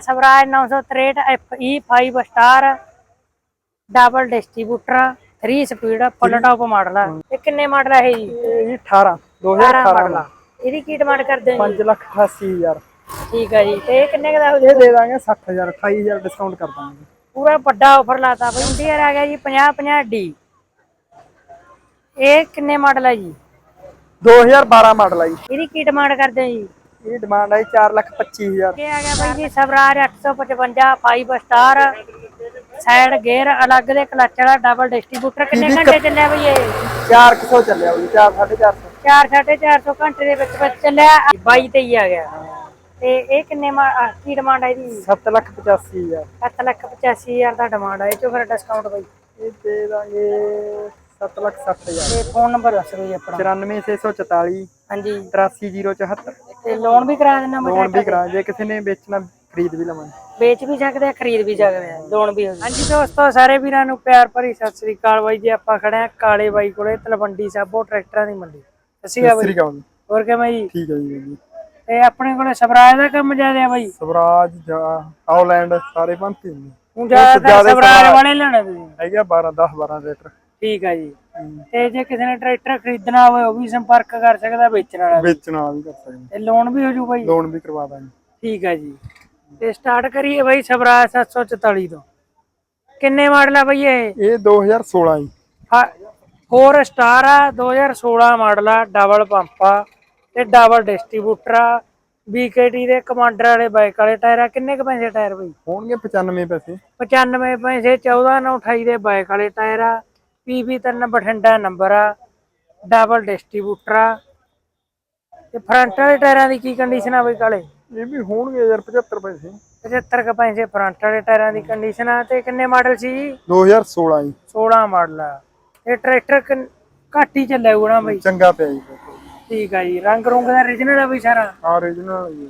Swaraj 963 FE 5 star double distributor 3 speed full top model ਆ। ਇਹ ਕਿੰਨੇ ਮਾਡਲ ਹੈ ਜੀ? ਇਹ ਜੀ 18 18 2018 ਮਾਡਲ ਆ। ਇਹਦੀ ਕੀ ਡਿਮਾਂਡ ਕਰਦੇ ਹੋ ਜੀ? 5 ਲੱਖ 88 ਹਜ਼ਾਰ। ਠੀਕ ਹੈ ਜੀ। ਤੇ ਇਹ ਕਿੰਨੇ ਦਾ ਹੋ ਇਹ ਦੇ ਦਾਂਗੇ 60000 28000 ਡਿਸਕਾਊਂਟ ਕਰ ਦਾਂਗੇ। ਪੂਰਾ ਵੱਡਾ ਆਫਰ ਲਾਤਾ ਬਈ ਇੰਡੀਅਰ ਆ ਗਿਆ ਜੀ 50 50 ਡੀ ਇਹ ਕਿੰਨੇ ਮਾਡਲ ਹੈ ਜੀ? 2012 ਮਾਡਲ ਆ ਜੀ। ਇਹਦੀ ਕੀ ਡਿਮਾਂਡ ਕਰਦੇ ਹੋ ਜੀ? ਇਹ ਡਿਮਾਂਡ ਹੈ 4 ਲੱਖ 25000 ਇਹ ਆ ਗਿਆ ਬਾਈ ਜੀ ਸਵਰਾਜ 855 5 ਸਟਾਰ ਸਾਈਡ ਗੇਅਰ ਅਲੱਗ ਦੇ ਕਲਚ ਵਾਲਾ ਡਬਲ ਡਿਸਟ੍ਰੀਬਿਊਟਰ ਕਿੰਨੇ ਘੰਟੇ ਚੱਲਿਆ ਬਈ ਇਹ? 400 ਚੱਲਿਆ 4 450 4 450 ਘੰਟੇ ਦੇ ਵਿੱਚ ਵਿੱਚ ਚੱਲਿਆ। 22 ਤੇ ਹੀ ਆ ਗਿਆ। ਤੇ ਇਹ ਕਿੰਨੇ ਕੀ ਡਿਮਾਂਡ ਹੈ ਇਹਦੀ? 7 ਲੱਖ 85000 7 ਲੱਖ 85000 ਦਾ ਡਿਮਾਂਡ ਹੈ ਇਹ ਚੋਂ ਫਿਰ ਡਿਸਕਾਊਂਟ ਬਈ। ਇਹ ਦੇ ਦਾਂਗੇ 7 ਲੱਖ 60000 ਤੇ ਫੋਨ ਨੰਬਰ ਦੱਸ ਦਿਓ ਜੀ ਆਪਣਾ। 94644 ਹਾਂਜੀ। 83074 ਤੇ ਲੋਨ ਵੀ ਕਰਾ ਦੇਣਾ ਲੋਨ ਵੀ ਕਰਾ ਜੇ ਕਿਸੇ ਨੇ ਵੇਚਣਾ ਖਰੀਦ ਵੀ ਲਵਾਂਗੇ। ਵੇਚ ਵੀ ਸਕਦੇ ਆ ਖਰੀਦ ਵੀ ਸਕਦੇ ਆ ਲੋਨ ਵੀ ਹੋ। ਹਾਂਜੀ ਦੋਸਤੋ ਸਾਰੇ ਵੀਰਾਂ ਨੂੰ ਪਿਆਰ ਭਰੀ ਸਤਿ ਸ੍ਰੀ ਅਕਾਲ ਬਾਈ ਜੀ। ਆਪਾਂ ਖੜੇ ਆ ਕਾਲੇ ਬਾਈ ਕੋਲੇ ਤਲਵੰਡੀ ਸਾਬੋ ਟਰੈਕਟਰਾਂ ਦੀ ਮੰਡੀ। ਸਤਿ ਸ਼੍ਰੀ ਅਕਾਲ ਸ੍ਰੀ ਬਾਈ। ਹੋਰ ਕਿਵੇਂ ਜੀ? ਠੀਕ ਹੈ ਜੀ ਤੇ ਆਪਣੇ ਕੋਲੇ ਸਵਰਾਜ ਦਾ ਕੰਮ ਜ਼ਿਆਦਾ ਆ ਬਾਈ? ਸਵਰਾਜ ਜਾਂ ਆਉਲੈਂਡ ਸਾਰੇ ਬੰਤੀ ਨੇ ਹੁਣ ਜ਼ਿਆਦਾ ਸਵਰਾਜ ਵਾਲੇ ਲੈਣੇ ਤੁਸੀਂ। ਹੈਗਾ 12 10 12 ਲੀਟਰ ਠੀਕ ਆ ਜੀ। ਤੇ ਜੇ ਕਿਸੇ ਨੇ ਟਰੈਕਟਰ ਖਰੀਦਣਾ ਹੋਵੇ ਉਹ ਵੀ ਸੰਪਰਕ ਕਰ ਸਕਦਾ ਵੇਚਣ ਵਾਲਾ ਵੀ। ਵੇਚਣ ਵਾਲਾ ਵੀ ਕਰ ਸਕਦੇ ਤੇ ਲੋਨ ਵੀ ਹੋ ਜੂ ਬਾਈ? ਲੋਨ ਵੀ ਕਰਵਾ ਦਾਂਗੇ। ਠੀਕ ਆ ਜੀ। ਤੇ ਸਟਾਰਟ ਕਰੀਏ ਬਾਈ ਸਵਰਾਜ 744 ਤੋਂ। ਕਿੰਨੇ ਮਾਡਲ ਆ ਬਾਈ ਇਹ? ਇਹ 2016 ਜੀ। 4 ਸਟਾਰ ਆ 2016 ਮਾਡਲ ਆ ਡਬਲ ਪੰਪ ਆ ਤੇ ਡਬਲ ਡਿਸਟ੍ਰੀਬਿਊਟਰ ਆ BKT ਦੇ ਕਮਾਂਡਰ ਵਾਲੇ ਬਾਈਕ ਵਾਲੇ ਟਾਇਰ ਆ। ਕਿੰਨੇ ਕ ਪੈਸੇ ਟਾਇਰ ਬਾਈ? ਹੋਣਗੇ 95 ਪੈਸੇ। 95 ਪੈਸੇ 14 9 28 ਦੇ ਬਾਈਕ ਵਾਲੇ ਟਾਇਰ ਆ। PB3 ਬਠਿੰਡਾ ਨੰਬਰ ਆ ਡਬਲ ਡਿਸਟ੍ਰੀਬਿਊਟਰ ਆ। ਤੇ ਫਰੰਟ ਵਾਲੇ ਟਾਇਰਾਂ ਦੀ ਕੀ ਕੰਡੀਸ਼ਨ ਆ ਬਈ ਕਾਲੇ? ਇਹ ਵੀ ਹੋਣਗੇ ਯਾਰ 75 ਪੈਸੇ। 75 ਕ ਪੈਸੇ ਫਰੰਟ ਵਾਲੇ ਟਾਇਰਾਂ ਦੀ ਕੰਡੀਸ਼ਨ ਆ। ਤੇ ਕਿੰਨੇ ਮਾਡਲ ਸੀ? ਜੀ 2016 ਜੀ। 16 ਮਾਡਲ ਆ। ਇਹ ਟਰੈਕਟਰ ਘੱਟ ਹੀ ਚੱਲਿਆ ਹੋਣਾ ਬਈ? ਚੰਗਾ ਪਿਆ ਜੀ। ਠੀਕ ਆ ਜੀ। ਰੰਗ ਰੁੰਗ ਦਾ origignal ਆ ਬਈ ਸਾਰਾ? ਓਰੀਜਨਲ ਜੀ।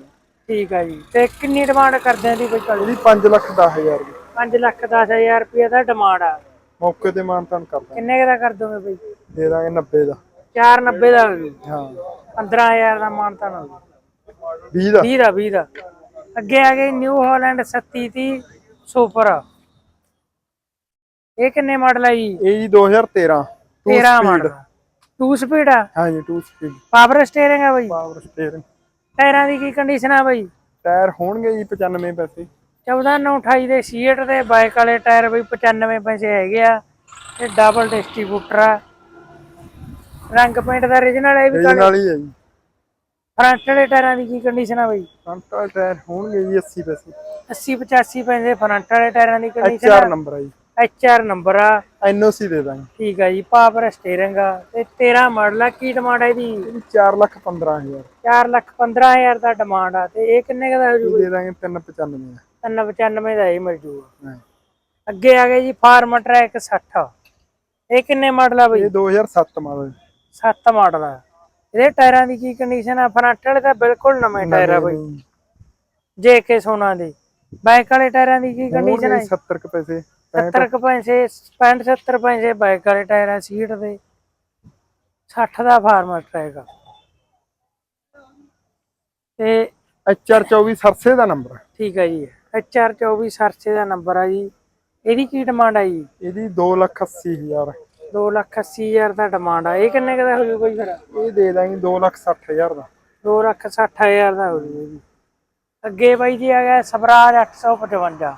ਠੀਕ ਆ ਜੀ। ਤੇ ਕਿੰਨੀ ਡਿਮਾਂਡ ਕਰਦੇ ਆ ਦੀ ਬਈ ਕਾਲੇ? ਇਹਦੀ 5 ਲੱਖ 10000 ਜੀ 5 ਲੱਖ 10000 ਰੁਪਏ ਦਾ ਡਿਮਾਂਡ ਆ। ਮੌਕੇ ਤੇ ਮਾਨਤਾਨ ਕਰ ਦਾਂਗੇ ਕਿੰਨੇ ਕੁ ਦਾ ਕਰ ਦੋਗੇ ਬਈ? ਦੇ ਦਾਂਗੇ 90 ਦਾ। 490 ਦਾ। ਹੋ। ਜੂ ਹਾਂ 15000 ਦਾ ਮਾਨਤਾ ਨਾ 20 ਦਾ। 20 ਦਾ 20 ਦਾ। ਅੱਗੇ ਆ ਗਈ ਨਿਊ ਹਾਲੈਂਡ 3730 ਸੁਪਰ। ਇਹ ਕਿੰਨੇ ਮਾਡਲ ਆ ਜੀ? ਇਹ ਜੀ 2013 2 13 ਸਪੀਡ। ਮਾਡਲ। 2 ਸਪੀਡ ਆ? ਹਾਂ ਜੀ 2 ਸਪੀਡ। ਪਾਵਰ ਸਟੀਅਰਿੰਗ ਆ ਬਈ? Power steering. ਟਾਇਰਾਂ ਦੀ ਕੀ ਕੰਡੀਸ਼ਨ ਆ ਬਈ? ਟਾਇਰ ਹੋਣਗੇ ਜੀ 95 ਪੈਸੇ। 14 9 28 ਦੇ ਸੀਟ ਦੇ ਬਾਈਕ ਵਾਲੇ ਟਾਇਰ ਬਈ 95 ਪੈਸੇ ਹੈਗੇ ਆ ਤੇ ਡਬਲ ਡਿਸਟ੍ਰੀਬਿਊਟਰ ਆ। ਰੰਗ ਪੇਂਟ ਦਾ origignal ਹੈ ਵੀ ਇਹਦੇ ਨਾਲ ਹੀ ਹੈ ਜੀ। ਫਰੰਟ ਵਾਲੇ ਟਾਇਰਾਂ ਦੀ ਕੀ ਕੰਡੀਸ਼ਨ ਆ ਬਈ? ਫਰੰਟ ਵਾਲੇ ਟਾਇਰ ਹੋਣਗੇ ਜੀ 80 ਪੈਸੇ। 80 85 ਪੈਸੇ ਫਰੰਟ ਵਾਲੇ ਟਾਇਰਾਂ ਦੀ ਕੰਡੀਸ਼ਨ HR ਨੰਬਰ ਹੈ ਜੀ। ਐਚਆਰ ਨੰਬਰ ਆ। ਐਨਓਸੀ ਦੇ ਦਾਂਗੇ। ਠੀਕ ਆ ਜੀ ਪਾਵਰ ਸਟੀਅਰਿੰਗ ਆ। ਤੇ 13 ਮਾਡਲ ਆ ਕੀ ਡਿਮਾਂਡ ਹੈ ਇਹਦੀ? ਇਹਦੀ 4 ਲੱਖ 15000 4 ਲੱਖ 15000 ਦਾ ਡਿਮਾਂਡ ਆ। ਤੇ ਇਹ ਕਿੰਨੇ ਦਾ ਹੋ ਜੂ ਦੇ ਦਾਂਗੇ 395 395 ਦਾ ਹੀ ਮਿਲ ਜੂਗਾ। ਅੱਗੇ ਆ ਗਏ ਜੀ ਫਾਰਮ ਟਰੈਕ 60 ਇਹ ਕਿੰਨੇ ਮਾਡਲ ਆ ਬਈ? ਇਹ 2007 ਮਾਡਲ 7 ਮਾਡਲ ਆ। ਇਹਦੇ ਟਾਇਰਾਂ ਦੀ ਕੀ ਕੰਡੀਸ਼ਨ ਆ? ਫਰੰਟ ਵਾਲੇ ਤਾਂ ਬਿਲਕੁਲ ਨਵੇਂ ਟਾਇਰ ਆ ਬਈ। ਜੇ ਕੇ ਸੋਨਾ ਦੇ। ਬਾਈਕ ਵਾਲੇ ਟਾਇਰਾਂ ਦੀ ਕੀ ਕੰਡੀਸ਼ਨ ਆ? 70 ਕੁ ਪੈਸੇ। 70 ਕੁ ਪੈਸੇ 65 70 ਪੈਸੇ ਬਾਈਕ ਵਾਲੇ ਟਾਇਰ ਸੀਟ ਦੇ। 60 ਦਾ ਫਾਰਮਰ ਟਰੈਕ ਤੇ HR 24 ਸਰਸੇ ਦਾ ਨੰਬਰ ਠੀਕ ਹੈ ਜੀ। HR 24 ਸਰਸੇ ਦਾ ਨੰਬਰ ਆ ਜੀ। ਇਹਦੀ ਕੀ ਡਿਮਾਂਡ ਆ ਜੀ? ਇਹਦੀ 2 ਲੱਖ 80000 2 ਲੱਖ 80 ਹਜ਼ਾਰ ਦਾ ਡਿਮਾਂਡ ਆ। ਇਹ ਕਿੰਨੇ ਕੁ ਦਾ ਹੋ ਜੂਗਾ ਜੀ ਫਿਰ? ਇਹ ਦੇ ਦਾਂਗੇ 2 ਲੱਖ 60000 ਦਾ। 2 ਲੱਖ 60 ਹਜ਼ਾਰ ਦਾ ਹੋ ਜੂਗਾ ਜੀ। ਅੱਗੇ ਬਾਈ ਜੀ ਆ ਗਿਆ ਸਵਰਾਜ 855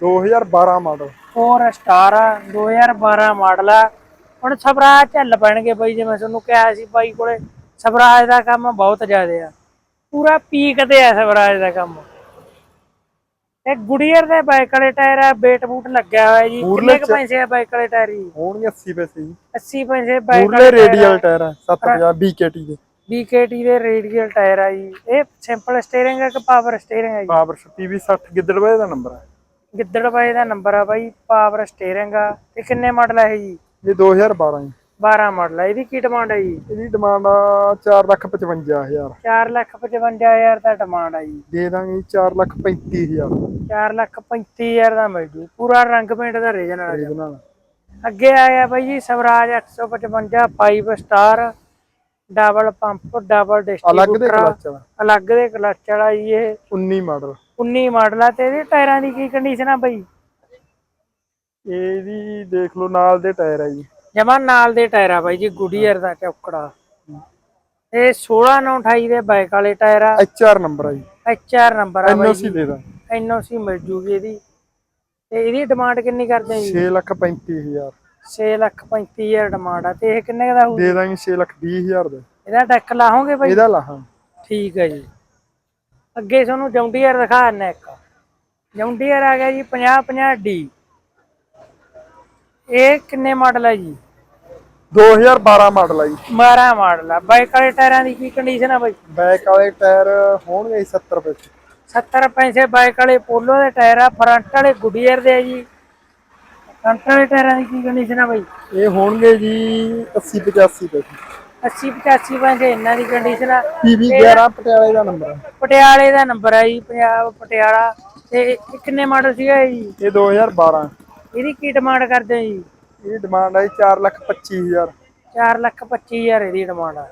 2012 ਮਾਡਲ 4 ਸਟਾਰ ਆ 2012 ਮਾਡਲ ਆ। ਹੁਣ ਸਵਰਾਜ ਚੱਲ ਪੈਣਗੇ ਬਾਈ ਜਿਵੇਂ ਤੁਹਾਨੂੰ ਕਿਹਾ ਸੀ ਬਾਈ ਕੋਲੇ। ਸਵਰਾਜ ਦਾ ਕੰਮ ਬਹੁਤ ਜ਼ਿਆਦਾ ਆ। ਪੂਰਾ ਪੀਕ ਤੇ ਆ ਸਵਰਾਜ ਦਾ ਕੰਮ। ਤੇ ਗੁੜੀਅਰ ਦੇ ਬਾਈਕ ਵਾਲੇ ਟਾਇਰ ਆ ਬੇਟ ਬੂਟ ਲੱਗਿਆ ਹੋਇਆ ਜੀ। ਕਿੰਨੇ ਕੁ ਪੈਸੇ ਆ ਬਾਈਕ ਵਾਲੇ ਟਾਇਰ ਜੀ? ਹੋਣਗੇ 80 ਪੈਸੇ ਜੀ। 80 ਪੈਸੇ ਬਾਈਕ ਪੂਰਲੇ ਰੇਡੀਅਲ ਟਾਇਰ ਆ। 750 BKT ਦੇ। BKT ਦੇ ਰੇਡੀਅਲ ਟਾਇਰ ਆ ਜੀ। ਇਹ ਸਿੰਪਲ ਸਟੀਅਰਿੰਗ ਹੈ ਕਿ ਪਾਵਰ ਸਟੀਅਰਿੰਗ ਹੈ ਜੀ? ਪਾਵਰ PV 60 ਗਿੱਦੜਵੇ ਦਾ ਨੰਬਰ ਹੈ ਗਿੱਦੜਬਾਈ ਦਾ ਨੰਬਰ ਆ ਬਾਈ ਪਾਵਰ ਸਟੀਅਰਿੰਗ ਆ। ਤੇ ਕਿੰਨੇ ਮਾਡਲ ਆ ਇਹ ਜੀ? ਇਹ 2012 ਜੀ। 12 ਮਾਡਲ ਆ। ਇਹਦੀ ਕੀ ਡਿਮਾਂਡ ਹੈ ਜੀ? ਇਹਦੀ ਡਿਮਾਂਡ ਆ 4 ਲੱਖ 55000 4 ਲੱਖ 55000 ਦਾ ਡਿਮਾਂਡ ਆ ਜੀ। ਦੇ ਦਾਂਗੇ 4 ਲੱਖ 35000 4 ਲੱਖ 35000 ਦਾ ਮਿਲ ਜੂ। ਪੂਰਾ ਰੰਗ ਪੇਂਟ ਦਾ ਰੀਜਨ ਆ ਇਹਦੇ ਨਾਲ ਅੱਗੇ ਆਇਆ ਬਾਈ ਜੀ Swaraj 855 5 star double pump double ਅਲੱਗ ਦੇ ਡਿਸਟ੍ਰੀਬਿਊਟਰ ਕਲਚ ਵਾਲਾ। ਅਲੱਗ ਦੇ ਕਲਚ ਵਾਲਾ ਜੀ ਇਹ। 19 ਮਾਡਲ 19 ਮਾਡਲ ਆ ਤੇ ਇਹਦੇ ਟਾਇਰਾਂ ਦੀ ਕੀ ਕੰਡੀਸ਼ਨ ਆ ਬਈ? ਇਹ ਵੀ ਦੇਖ ਲਓ ਨਾਲ ਦੇ ਟਾਇਰ ਆ ਜੀ। ਜਮਾ ਨਾਲ ਦੇ ਟਾਇਰ ਆ ਬਾਈ ਜੀ ਗੁਡੀਅਰ ਦਾ ਚੌਕੜਾ। ਇਹ 16 9 28 ਦੇ ਬਾਈਕ ਵਾਲੇ ਟਾਇਰ ਆ। ਐਚ ਆਰ ਨੰਬਰ ਆ ਜੀ। ਐਚਆਰ ਨੰਬਰ ਆ ਬਾਈ ਐਨਓਸੀ ਦੇ ਦਾਂ। ਐਨਓਸੀ ਮਿਲ ਜੂਗੀ ਇਹਦੀ। ਤੇ ਇਹਦੀ ਡਿਮਾਂਡ ਕਿੰਨੀ ਕਰਦੇ ਆ ਜੀ? 6 ਲੱਖ 35000 6 ਲੱਖ 35000 ਡਿਮਾਂਡ ਆ। ਤੇ ਇਹ ਕਿੰਨੇ ਦਾ ਹੋਊ? ਦੇ ਦਾਂਗੇ 6 ਲੱਖ 20000 ਦਾ। ਇਹਦਾ ਡੈਕ ਲਾਹੋਗੇ ਬਾਈ ਇਹਦਾ ਲਾਹਾਂ ਠੀਕ ਹੈ ਜੀ। ਅੱਗੇ ਤੁਹਾਨੂੰ ਜੌਂਡੀਅਰ ਦਿਖਾ ਦਿੰਨਾ ਇੱਕ। ਜੌਂਡੀਅਰ ਆ ਗਿਆ ਜੀ 50 50 ਡੀ ਇਹ ਕਿੰਨੇ ਮਾਡਲ ਹੈ ਜੀ? 2012 ਮਾਡਲ ਆ ਜੀ। 12 ਮਾਡਲ ਆ। ਬਾਈਕ ਵਾਲੇ ਟਾਇਰਾਂ ਦੀ ਕੀ ਕੰਡੀਸ਼ਨ ਆ ਬਾਈ ਬੈਕ ਵਾਲੇ ਟਾਇਰ ਹੋਣਗੇ ਜੀ 70 ਰੁਪਏ ਚ। 70 ਪੈਸੇ ਬਾਈਕ ਵਾਲੇ ਪੋਲੋ ਦੇ ਟਾਇਰ ਆ ਫਰੰਟ ਵਾਲੇ ਗੁੱਡੀਅਰ ਦੇ ਆ ਜੀ। ਫਰੰਟ ਵਾਲੇ ਟਾਇਰਾਂ ਦੀ ਕੀ ਕੰਡੀਸ਼ਨ ਆ ਬਾਈ? ਇਹ ਹੋਣਗੇ ਜੀ 80 85 ਰੁਪਏ 80 85 ਪੈਸੇ ਇਹਨਾਂ ਦੀ ਕੰਡੀਸ਼ਨ ਆ। ਪੀਵੀ 11 ਪਟਿਆਲੇ ਦਾ ਨੰਬਰ ਆ। ਪਟਿਆਲੇ ਦਾ ਨੰਬਰ ਆ ਜੀ ਪੰਜਾਬ ਪਟਿਆਲਾ। ਤੇ ਇਹ ਕਿੰਨੇ ਮਾਡਲ ਸੀਗਾ ਜੀ? ਇਹ 2012 ਇਹਦੀ ਕੀ ਡਿਮਾਂਡ ਕਰਦੇ ਆ ਜੀ? ਇਹ ਡਿਮਾਂਡ ਆ ਜੀ 4 ਲੱਖ 25000 4 ਲੱਖ 25000 ਇਹਦੀ ਡਿਮਾਂਡ ਆ।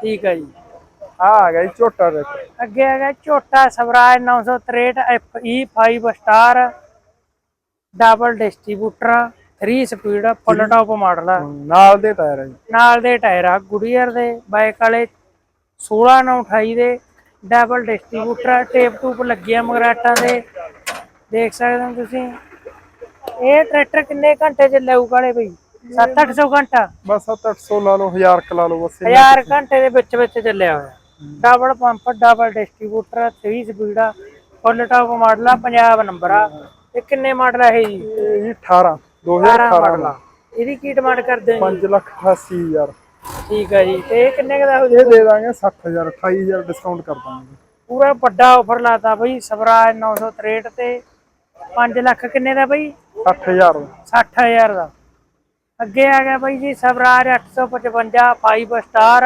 ਠੀਕ ਹੈ ਜੀ। ਆ ਆ ਗਿਆ ਜੀ ਝੋਟਾ ਟਰੈਕਟਰ ਅੱਗੇ ਹੈਗਾ ਝੋਟਾ Swaraj 963 FE 5 star double distributor 3 speed full top model ਆ। ਨਾਲ ਦੇ ਟਾਇਰ ਆ ਜੀ। ਨਾਲ ਦੇ ਟਾਇਰ ਆ ਗੁਡੀਅਰ ਦੇ ਬਾਈਕ ਵਾਲੇ 16 9 28 ਦੇ ਡਬਲ ਡਿਸਟ੍ਰੀਬਿਊਟਰ ਟੇਪ ਟੂਪ ਲੱਗਿਆ ਮਗਰਾਟਾਂ ਦੇ। ਦੇਖ ਸਕਦੇ ਹੋ ਤੁਸੀਂ। ਇਹ ਟਰੈਕਟਰ ਕਿੰਨੇ ਘੰਟੇ ਚ ਲਾਊ ਕਾਲੇ ਬਈ? 7-800 ਘੰਟਾ। ਬਸ 7-800 ਲਾ ਲਓ 1000 ਕ ਲਾ ਲਓ ਬਸ ਇੰਨਾ। ਹਜ਼ਾਰ ਘੰਟੇ ਦੇ ਵਿੱਚ ਵਿੱਚ ਚੱਲਿਆ ਹੋਇਆ। Double pump double distributor 3 speed full top model ਆ ਪੰਜਾਬ ਨੰਬਰ ਆ। ਇਹ ਕਿੰਨੇ ਮਾਡਲ ਆ ਇਹ ਜੀ? ਇਹ ਜੀ 18 18 2018 ਮਾਡਲ ਆ। ਇਹਦੀ ਕੀ ਡਿਮਾਂਡ ਕਰਦੇ ਹੋ ਜੀ? 5 ਲੱਖ 88000 ਠੀਕ ਆ ਜੀ। ਤੇ ਇਹ ਕਿੰਨੇ ਦਾ ਹੋ ਇਹ ਦੇ ਦਾਂਗੇ 60000 28000 ਡਿਸਕਾਊਂਟ ਕਰ ਦਾਂਗੇ। ਪੂਰਾ ਵੱਡਾ ਆਫਰ ਲਾਤਾ ਬਈ ਸਵਰਾਜ 963 ਤੇ 5 ਲੱਖ ਕਿੰਨੇ ਦਾ ਬਈ? 60000 60000 ਦਾ। ਅੱਗੇ ਆ ਗਿਆ ਬਈ ਜੀ ਸਵਰਾਜ 855 5 ਸਟਾਰ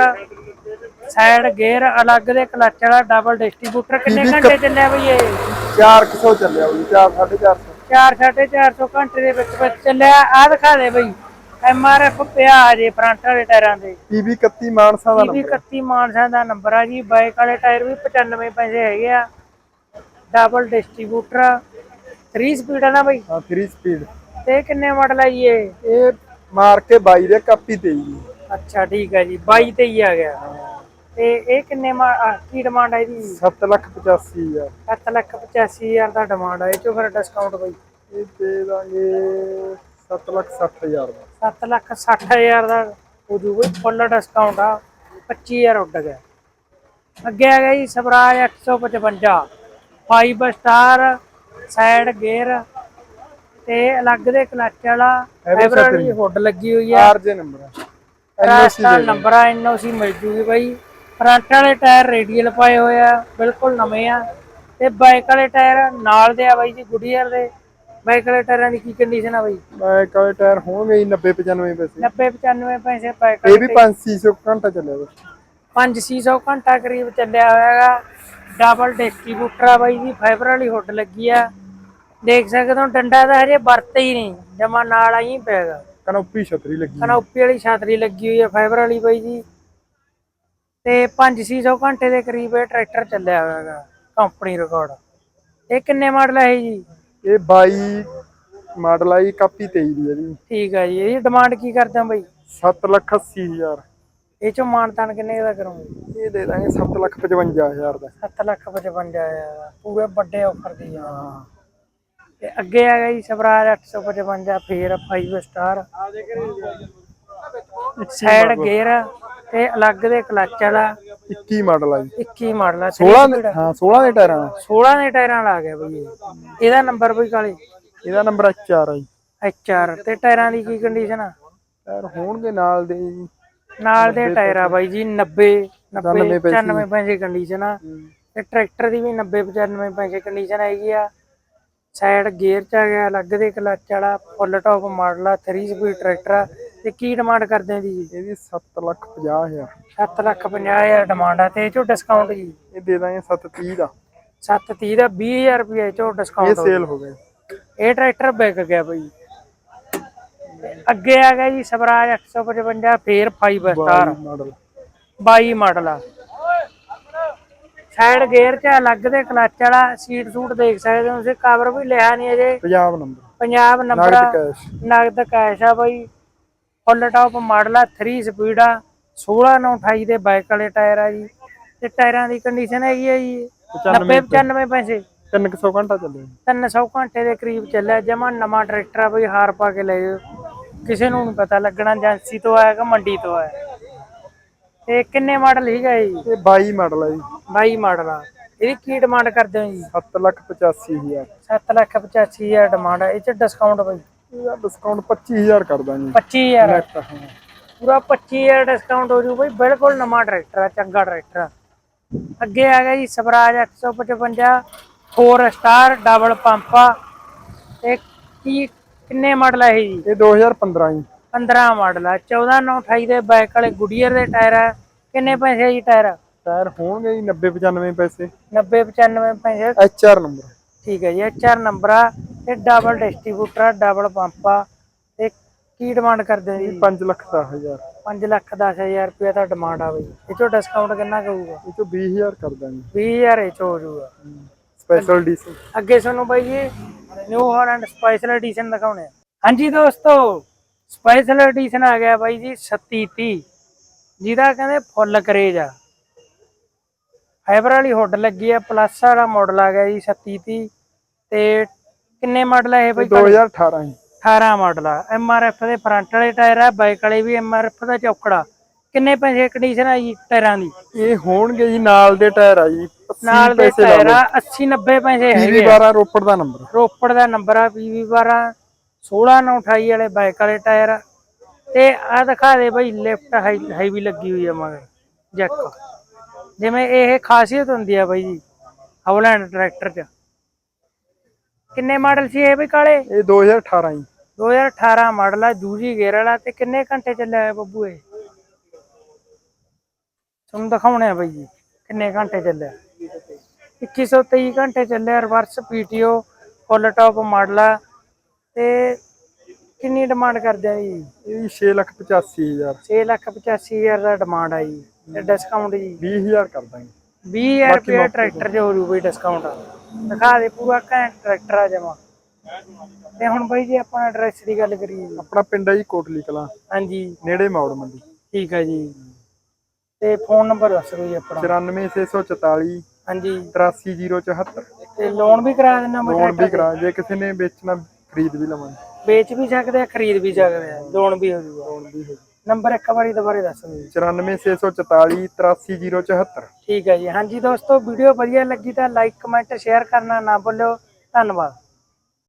ਸਾਈਡ ਗੇਅਰ ਅਲੱਗ ਦੇ ਕਲਚ ਵਾਲਾ ਡਬਲ ਡਿਸਟ੍ਰੀਬਿਊਟਰ ਕਿੰਨੇ ਘੰਟੇ ਚੱਲਿਆ ਬਈ ਇਹ? 400 ਚੱਲਿਆ ਉਹ 4 450 4 450 ਘੰਟੇ ਦੇ ਵਿੱਚ ਵਿੱਚ ਚੱਲਿਆ। ਆ ਦਿਖਾ ਦੇ ਬਈ ਐਮ ਆਰ ਐਫ ਪਿਆ ਜੇ ਫਰੰਟ ਵਾਲੇ ਟਾਇਰਾਂ ਦੇ। ਪੀਵੀ 31 ਮਾਨਸਾ ਦਾ ਵੀ ਨੰਬਰ 31 ਮਾਨਸਾ ਦਾ ਨੰਬਰ ਆ ਜੀ। ਬਾਈਕ ਵਾਲੇ ਟਾਇਰ ਵੀ 95 ਪੈਸੇ ਹੈਗੇ ਆ। ਡਬਲ ਡਿਸਟ੍ਰੀਬਿਊਟਰ 3 ਸਪੀਡ ਆ ਨਾ ਬਈ? ਹਾਂ 3 ਸਪੀਡ ਤੇ ਕਿੰਨੇ ਮਾਡਲ ਆ ਜੀ ਇਹ? ਇਹ ਮਾਰ ਕੇ 22 ਦੇ ਕਾਪੀ ਤੇ ਜੀ ਅੱਛਾ ਠੀਕ ਹੈ ਜੀ। 22 ਤੇ ਹੀ ਆ ਗਿਆ। ਤੇ ਇਹ ਕਿੰਨੇ ਮਾ- ਆ, ਕੀ ਡਿਮਾਂਡ ਹੈ ਇਹਦੀ? 7 ਲੱਖ 85000 7 ਲੱਖ 85000 ਦਾ ਡਿਮਾਂਡ ਹੈ ਇਹ ਚੋਂ ਫਿਰ ਡਿਸਕਾਊਂਟ ਬਈ। ਇਹ ਦੇ ਦਾਂਗੇ 7 ਲੱਖ 60000 ਦਾ। 7 ਲੱਖ 60000 ਦਾ ਹੋ ਜੂਗਾ ਫੁੱਲ ਡਿਸਕਾਊਂਟ ਆ 25000 ਉੱਡ ਗਿਆ। ਅੱਗੇ ਆ ਗਿਆ ਜੀ ਸਵਰਾਜ 855 5 ਸਟਾਰ ਸਾਈਡ ਗੇਅਰ ਤੇ ਅਲੱਗ ਦੇ ਕਲਚ ਵਾਲਾ ਫਾਈਬਰ ਵਾਲੀ ਹੁੱਡ ਲੱਗੀ ਹੋਈ ਆ। ਆਰਜੇ ਨੰਬਰ ਹੈ ਰਾਸਤਾ ਨੰਬਰ ਆ ਐਨਓਸੀ ਮਿਲ ਜੂਗੀ ਬਾਈ। ਫਰੰਟ ਵਾਲੇ ਟਾਇਰ ਰੇਡੀਅਲ ਪਾਏ ਹੋਏ ਆ ਬਿਲਕੁਲ ਨਵੇਂ ਆ। ਤੇ ਬਾਈਕ ਵਾਲੇ ਟਾਇਰ ਨਾਲ ਦੇ ਆ ਬਾਈ ਜੀ ਗੁਡੀਅਰ ਦੇ। ਬਾਈਕ ਵਾਲੇ ਟਾਇਰਾਂ ਦੀ ਕੀ ਕੰਡੀਸ਼ਨ ਆ ਬਾਈ? ਬਾਈਕ ਵਾਲੇ ਟਾਇਰ ਹੋਣਗੇ ਜੀ 90 95 ਪੈਸੇ। 90 95 ਪੈਸੇ ਬਾਈਕ ਇਹ ਵੀ 500 ਘੰਟਾ ਚੱਲਿਆ ਬਸ 5-600 ਘੰਟਾ ਕਰੀਬ ਚੱਲਿਆ ਹੋਇਆਗਾ। ਡਬਲ ਡਿਸਟ੍ਰੀਬਿਊਟਰ ਆ ਬਾਈ ਜੀ ਫਾਈਬਰ ਵਾਲੀ ਹੁੱਡ ਲੱਗੀ ਆ। ਦੇਖ ਸਕਦੇ ਹੋ ਡੰਡਾ ਤਾਂ ਹਜੇ ਵਰਤੇ ਹੀ ਨਹੀਂ ਜਮਾ ਨਾਲ ਆਈ ਪੈਗਾ ਕਨੋਪੀ ਛਤਰੀ ਲੱਗੀ ਕਨੋਪੀ ਵਾਲੀ ਛਾਤਰੀ ਲੱਗੀ ਹੋਈ ਹੈ ਫਾਈਬਰ ਵਾਲੀ ਬਾਈ ਜੀ। ਤੇ 5-600 ਘੰਟੇ ਦੇ ਕਰੀਬ ਇਹ ਟਰੈਕਟਰ ਚੱਲਿਆ ਹੋਇਆਗਾ ਕੰਪਨੀ ਰਿਕਾਰਡ ਇਹ ਕਿੰਨੇ ਮਾਡਲ ਹੈ ਇਹ ਜੀ? ਇਹ 22 ਮਾਡਲ ਆਈ ਕਾਪੀ 23 ਦੀ ਹੈ ਜੀ। ਠੀਕ ਹੈ ਜੀ ਇਹਦੀ ਡਿਮਾਂਡ ਕੀ ਕਰਦੇ ਹੋ ਬਾਈ? 7 ਲੱਖ 80000 ਇਹ ਚੋਂ ਮਾਨਤਾਨ ਕਿੰਨੇ ਦਾ ਕਰੋਗੇ? ਇਹ ਦੇ ਦਾਂਗੇ 7 ਲੱਖ 55000 ਦਾ। 7 ਲੱਖ 55000 ਪੂਰੇ ਵੱਡੇ ਆਫਰ ਦੀ ਆ। ਤੇ ਅੱਗੇ ਆ ਗਿਆ ਜੀ ਸਵਰਾਜ 855 ਫੇਰ 5 ਸਟਾਰ ਸਾਈਡ ਗੇਅਰ ਤੇ ਅਲੱਗ ਦੇ ਕਲਚ ਵਾਲਾ। 21 ਮਾਡਲ ਆ ਜੀ। 21 ਮਾਡਲ ਆ 16 ਦੇ ਹਾਂ 16 ਦੇ ਟਾਇਰਾਂ ਦਾ 16 ਦੇ ਟਾਇਰਾਂ ਲਾ ਗਿਆ ਬਈ ਇਹ। ਇਹਦਾ ਨੰਬਰ ਬਈ ਕਾਲੇ ਇਹਦਾ ਨੰਬਰ HR ਆ ਜੀ। HR ਤੇ ਟਾਇਰਾਂ ਦੀ ਕੀ ਕੰਡੀਸ਼ਨ ਆ? ਟਾਇਰ ਹੋਣਗੇ ਨਾਲ ਦੇ ਜੀ। ਨਾਲ ਦੇ ਟਾਇਰ ਆ ਬਾਈ ਜੀ 90 90 95 ਪੈਸੇ। 95 ਪੈਸੇ ਕੰਡੀਸ਼ਨ ਆ। ਤੇ ਟਰੈਕਟਰ ਦੀ ਵੀ 90 95 ਪੈਸੇ ਕੰਡੀਸ਼ਨ ਹੈਗੀ ਆ। ਸਾਈਡ ਗੇਅਰ ਚ ਆ ਗਿਆ ਅਲੱਗ ਦੇ ਕਲਚ ਵਾਲਾ ਫੁੱਲ ਟਾਪ ਮਾਡਲ ਆ 3 ਸਪੀਡ ਟਰੈਕਟਰ ਆ। ਤੇ ਕੀ ਡਿਮਾਂਡ ਕਰਦੇ ਆ ਜੀ? ਇਹਦੀ 7 ਲੱਖ 50000 7 ਲੱਖ 50000 ਡਿਮਾਂਡ ਆ ਤੇ ਇਹ ਚੋਂ ਡਿਸਕਾਊਂਟ ਜੀ? ਇਹ ਦੇ ਦਾਂਗੇ 730 ਦਾ। 730 ਦਾ 20000 ਰੁਪਏ ਚੋਂ ਇਹ ਡਿਸਕਾਊਂਟ ਸੇਲ ਹੋ ਗਏ ਇਹ ਟਰੈਕਟਰ ਵਿਕ ਗਿਆ ਬਈ। ਅੱਗੇ ਆ ਗਿਆ ਜੀ ਸਵਰਾਜ 855 ਫੇਰ 5 ਸਟਾਰ ਮਾਡਲ 22 ਮਾਡਲ ਆ। ਸਾਈਡ ਗੇਅਰ 'ਚ ਅਲੱਗ ਦੇ ਕਲੱਚ ਵਾਲਾ ਸੀਟ ਸੂਟ ਦੇਖ ਸਕਦੇ ਹੋ ਤੁਸੀਂ ਕਵਰ ਵੀ ਲਿਆ ਨਹੀਂ ਅਜੇ। ਪੰਜਾਬ ਨੰਬਰ। ਪੰਜਾਬ ਨੰਬਰ ਨਗਦ ਆ ਕੈਸ਼ ਨਗਦ ਕੈਸ਼ ਆ ਬਾਈ। ਫੁੱਲ ਟਾਪ ਮਾਡਲ ਆ 3 ਸਪੀਡ ਆ 16 9 28 ਦੇ ਬਾਈਕ ਵਾਲੇ ਟਾਇਰ ਆ ਜੀ। ਤੇ ਟਾਇਰਾਂ ਦੀ ਕੰਡੀਸ਼ਨ ਹੈਗੀ ਆ ਜੀ 90 95 ਪੈਸੇ। 300 ਘੰਟਾ ਚੱਲੇ। 300 ਘੰਟੇ ਦੇ ਕਰੀਬ ਚੱਲਿਆ ਜਮਾ ਨਵਾਂ ਟਰੈਕਟਰ ਆ ਬਈ ਹਾਰ ਪਾ ਕੇ ਲੈ ਜਾਓ ਕਿਸੇ ਨੂੰ ਨਹੀਂ ਪਤਾ ਲੱਗਣਾ ਏਜੰਸੀ ਤੋਂ ਆਇਆ ਕਿ ਮੰਡੀ ਤੋਂ ਆਇਆ। ਤੇ ਕਿੰਨੇ ਮਾਡਲ ਇਹ ਜੀ? ਇਹ 22 ਮਾਡਲ ਹੈ ਜੀ। 22 ਮਾਡਲ ਆ। ਇਹਦੀ ਕੀ ਡਿਮਾਂਡ ਕਰਦੇ ਹੋ ਜੀ? 7 ਲੱਖ 85 ਹਜ਼ਾਰ। 7 ਲੱਖ 85 ਹਜ਼ਾਰ ਡਿਮਾਂਡ ਆ। ਇਹ ਚ ਡਿਸਕਾਊਂਟ ਬਈ। ਇਹਦਾ ਡਿਸਕਾਊਂਟ 25000 ਕਰ ਦਾਂਗੇ। 25000 ਨੈਟ ਹਾਂ। ਪੂਰਾ 25000 ਡਿਸਕਾਊਂਟ ਹੋ ਜੂ ਬਈ ਬਿਲਕੁਲ ਨਵਾਂ ਟਰੈਕਟਰ ਆ ਚੰਗਾ ਟਰੈਕਟਰ ਆ। ਅੱਗੇ ਆ ਗਿਆ ਜੀ ਸਵਰਾਜ 855 4 ਸਟਾਰ ਡਬਲ ਪੰਪ ਆ। ਤੇ ਕੀ ਕਿੰਨੇ ਮਾਡਲ ਇਹ ਜੀ? ਇਹ 2015 ਜੀ। 15 ਮਾਡਲ ਆ। 14 9 28 ਦੇ ਬਾਈਕ ਵਾਲੇ ਗੁਡੀਅਰ ਦੇ ਟਾਇਰ ਆ। ਕਿੰਨੇ ਪੈਸੇ ਜੀ ਟਾਇਰ? ਟਾਇਰ ਹੋਣਗੇ ਜੀ 90 95 ਪੈਸੇ। 90 95 ਪੈਸੇ। ਐਚਆਰ ਨੰਬਰ ਠੀਕ ਹੈ ਜੀ ਚਾਰ ਨੰਬਰ ਆ। ਤੇ ਡਬਲ ਡਿਸਟ੍ਰੀਬਿਊਟਰ ਆ ਡਬਲ ਪੰਪ ਆ। ਤੇ ਕੀ ਡਿਮਾਂਡ ਕਰਦੇ ਹੋ ਜੀ? 5 ਲੱਖ 10000 5 ਲੱਖ 10000 ਰੁਪਏ ਦਾ ਡਿਮਾਂਡ ਆ ਬਈ। ਇਹ ਚੋਂ ਡਿਸਕਾਊਂਟ ਕਿੰਨਾ ਕਹੂਗਾ ਇਹ ਚੋਂ 20000 ਕਰ ਦਾਂਗੇ। 20000 ਇਹ ਚੋਂ ਹੋ ਜਾਊਗਾ। ਸਪੈਸ਼ਲ ਡੀਸੀ ਅੱਗੇ ਤੁਹਾਨੂੰ ਬਾਈ ਜੀ ਨਿਊ ਹਾਲੈਂਡ ਸਪੈਸ਼ਲ ਐਡੀਸ਼ਨ ਦਿਖਾਉਣੇ ਆ। ਹਾਂਜੀ ਦੋਸਤੋ ਸਪੈਸ਼ਲ ਐਡੀਸ਼ਨ ਆ ਗਿਆ ਬਾਈ ਜੀ 3730 ਜਿਹਦਾ ਕਹਿੰਦੇ ਫੁੱਲ ਕਰੇਜ ਆ। ਫਾਈਬਰ ਵਾਲੀ ਹੁੱਡ ਲੱਗੀ ਆ ਪਲੱਸ ਵਾਲਾ ਮਾਡਲ ਆ ਗਿਆ ਜੀ 3730 ਤੇ ਕਿੰਨੇ ਮਾਡਲ ਆ ਇਹ ਬਾਈ 2018 ਜੀ। 18 ਮਾਡਲ ਆ। ਐਮਆਰਐਫ ਦੇ ਫਰੰਟ ਵਾਲੇ ਟਾਇਰ ਆ ਬਾਈਕ ਵਾਲੇ ਵੀ ਐਮਆਰਐਫ ਦਾ ਚੌਕੜਾ। ਕਿੰਨੇ ਪੈਸੇ ਕੰਡੀਸ਼ਨ ਆ ਜੀ ਟਾਇਰਾਂ ਦੀ? ਇਹ ਹੋਣਗੇ ਜੀ ਨਾਲ ਦੇ ਟਾਇਰ ਆ ਜੀ 80 ਨਾਲ ਦੇ ਟਾਇਰ ਆ 80 90 ਪੈਸੇ ਹੈਗੇ ਆ। 12 ਰੋਪੜ ਦਾ ਨੰਬਰ ਰੋਪੜ ਦਾ ਨੰਬਰ ਆ PV 12 16 9 28 ਵਾਲੇ ਬਾਈਕ ਵਾਲੇ ਟਾਇਰ ਆ। ਤੇ ਆ ਦਿਖਾ ਦੇ ਬਈ ਲਿਫਟ ਹੈਵੀ ਲੱਗੀ ਹੋਈ ਆ ਮਗਰ ਜੈਕ ਜਿਵੇਂ ਇਹ ਖਾਸੀਅਤ ਹੁੰਦੀ ਆ ਬਾਈ ਜੀ ਹੌਲੈਂਡ ਟਰੈਕਟਰ ਚ। ਕਿੰਨੇ ਮਾਡਲ ਸੀ ਇਹ ਬਈ ਕਾਲੇ? ਇਹ 2018 ਜੀ। 2018 ਮਾਡਲ ਆ ਜੂਜੀ ਗੇਅਰ ਵਾਲਾ ਤੇ ਕਿੰਨੇ ਘੰਟੇ ਚੱਲਿਆ ਹੈ ਬੱਬੂ ਇਹ? ਤੁਹਾਨੂੰ ਦਿਖਾਉਣੇ ਆ ਬਾਈ ਜੀ ਕਿੰਨੇ ਘੰਟੇ ਚੱਲਿਆ 2123 ਘੰਟੇ ਚੱਲਿਆ reverse PTO full top model ਆ। ਤੇ ਕਿੰਨੀ ਡਿਮਾਂਡ ਕਰਦੇ ਆ ਜੀ? ਇਹ 6 ਲੱਖ 85000 6 ਲੱਖ 85000 ਦਾ ਡਿਮਾਂਡ ਆ ਜੀ ਤੇ ਡਿਸਕਾਊਂਟ ਜੀ। 20000 ਕਰ ਦਾਂਗੇ। 20000 ਰੁਪਏ ਟਰੈਕਟਰ 'ਚ ਹੋ ਜੂ ਬਈ ਡਿਸਕਾਊਂਟ ਦਿਖਾ ਦੇ ਪੂਰਾ ਘੈਂਟ ਟਰੈਕਟਰ ਆ ਜਮਾ। ਤੇ ਹੁਣ ਬਾਈ ਜੀ ਆਪਾਂ ਐਡਰੈਸ ਦੀ ਗੱਲ ਕਰੀਏ। ਜੀ। ਆਪਣਾ ਪਿੰਡ ਹੈ ਜੀ ਕੋਟਲੀ ਕਲਾਂ। ਹਾਂਜੀ। ਨੇੜੇ ਮੌੜ ਮੰਡੀ। ਠੀਕ ਹੈ ਜੀ। ਤੇ ਫੋਨ ਨੰਬਰ ਦੱਸ ਦਿਓ ਜੀ ਆਪਣਾ। 94644 ਹਾਂਜੀ। 83074 ਤੇ ਲੋਨ ਵੀ ਕਰਾ ਦੇਣਾ ਮੈਂ ਲੋਨ ਵੀ ਕਰਾ ਜੇ ਕਿਸੇ ਨੇ ਵੇਚਣਾ ਖਰੀਦ ਵੀ ਲਵਾਂਗੇ। ਵੇਚ ਵੀ ਸਕਦੇ ਆ ਖਰੀਦ ਵੀ ਸਕਦੇ ਆ। ਲੋਨ ਵੀ ਹੋ ਜੂਗਾ। ਲੋਨ ਵੀ ਹੋ ਨੰਬਰ ਇੱਕ ਵਾਰੀ ਦੁਬਾਰੇ ਦੱਸ ਦਿਓ ਜੀ। 94644 83074 ਠੀਕ ਹੈ ਜੀ ਹਾਂਜੀ ਦੋਸਤੋ ਵੀਡੀਓ ਵਧੀਆ ਲੱਗੀ ਤਾਂ ਲਾਈਕ ਕਮੈਂਟ ਸ਼ੇਅਰ ਕਰਨਾ ਨਾ ਭੁੱਲਿਓ। ਧੰਨਵਾਦ।